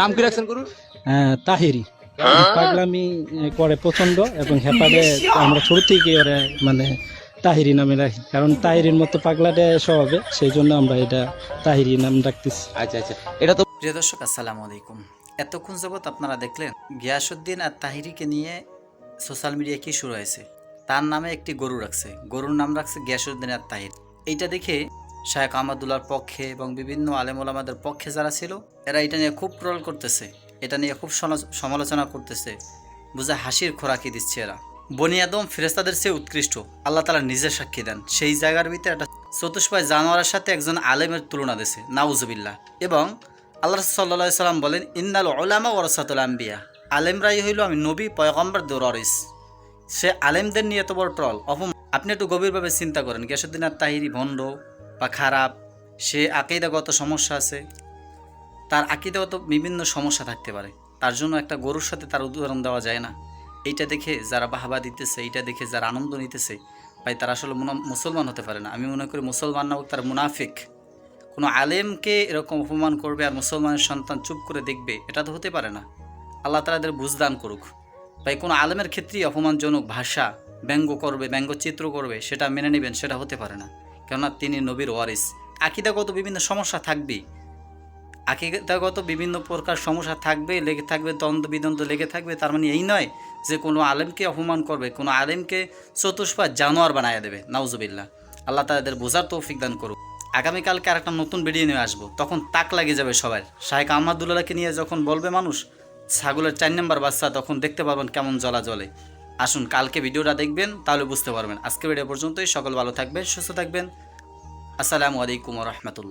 নাম কি রাখছেন গুরু? হ্যাঁ, তাহিরি। পাগলামি করে প্রচণ্ড এবং আমরা ছোট থেকে ওরা মানে তাহিরি নামে রাখি। কারণ তাহিরির মতো পাগলাটে স্বভাবে সেই জন্য আমরা এটা তাহিরি নাম রাখতেছি আচ্ছা আচ্ছা। এটা তো প্রিয় দর্শক আসসালামু আলাইকুম। এতক্ষণ যাবৎ আপনারা দেখলেন গিয়াসুদ্দিন আর তাহিরিকে নিয়ে সোশ্যাল মিডিয়া কি শুরু হয়েছে। তার নামে একটি গরু রাখছে। গরুর নাম রাখছে গিয়াসুদ্দিন আর তাহির। এইটা দেখে শায়েখ আহমদুল্লাহর পক্ষে এবং বিভিন্ন আলেমুলামাদের পক্ষে যারা ছিল, এরা এটা নিয়ে খুব ট্রল করতেছে। এটা নিয়ে খুব সমালোচনা করতেছে। বুঝে হাসির খোরাকি দিচ্ছে এরা। বনিয়াদম ফেরেস্তাদের চেয়ে উৎকৃষ্ট। আল্লাহ তালা নিজে সাক্ষী দেন। সেই জায়গার ভিতরে একটা চতুষ্পায় জানোয়ারের সাথে একজন আলেমের তুলনা দিছে। নাউজুবিল্লাহ। এবং আল্লাহ সাল্লা সাল্লাম বলেন ইন্দাল ওলামা ওরসাতুল আম্বিয়া। আলেমরাই হইল আমি নবী, পয়গম্বর দৌরিস সে আলেমদের নিয়ে এত বড় ট্রল। অপমান আপনি একটু গভীরভাবে চিন্তা করেন। গেসুদ্দিন আর তাহিরি ভণ্ড বা খারাপ, সে আকিদাগত সমস্যা আছে, তার আকিদাগত বিভিন্ন সমস্যা থাকতে পারে। তার জন্য একটা গরুর সাথে তার উদাহরণ দেওয়া যায় না। এইটা দেখে যারা বাহাবা দিতেছে, এইটা দেখে যারা আনন্দ নিতেছে, ভাই তারা আসলে মুসলমান হতে পারে না। আমি মনে করি মুসলমান না তার মুনাফিক। কোনো আলেমকে এরকম অপমান করবে আর মুসলমানের সন্তান চুপ করে দেখবে, এটা তো হতে পারে না। আল্লাহ তালাদের বুঝদান করুক। ভাই কোনো আলেমের ক্ষেত্রেই অপমানজনক ভাষা ব্যঙ্গ করবে, ব্যঙ্গচিত্র করবে, সেটা মেনে নেবেন, সেটা হতে পারে না। কেননা তিনি নবীর ওয়ারিস। আকিদাগত বিভিন্ন সমস্যা থাকবেই। আকিদাগত বিভিন্ন প্রকার সমস্যা থাকবে, লেগে থাকবে দ্বন্দ্ব বিদ্বন্দ্ব লেগে থাকবে, তার মানে এই নয় যে কোনো আলেমকে অপমান করবে, কোনো আলেমকে চতুষ্পা জানোয়ার বানায় দেবে। নাউজুবিল্লাহ। আল্লাহ তাদের বোঝার তৌফিক দান করুক। আগামীকালকে আর একটা নতুন ভিডিও নিয়ে আসব। তখন তাক লাগে যাবে সবার শাহেক আহমদুল্লাহকে নিয়ে যখন বলবে মানুষ, ছাগলের চার নম্বর বাচ্চা, তখন দেখতে পারবেন কেমন জ্বলা জ্বলে। আসুন, কালকে ভিডিওটা দেখবেন, তাহলে বুঝতে পারবেন। আজকে ভিডিও পর্যন্তই, সকল ভালো থাকবেন, সুস্থ থাকবেন। আসসালামু আলাইকুম রহমতুল্লাহ।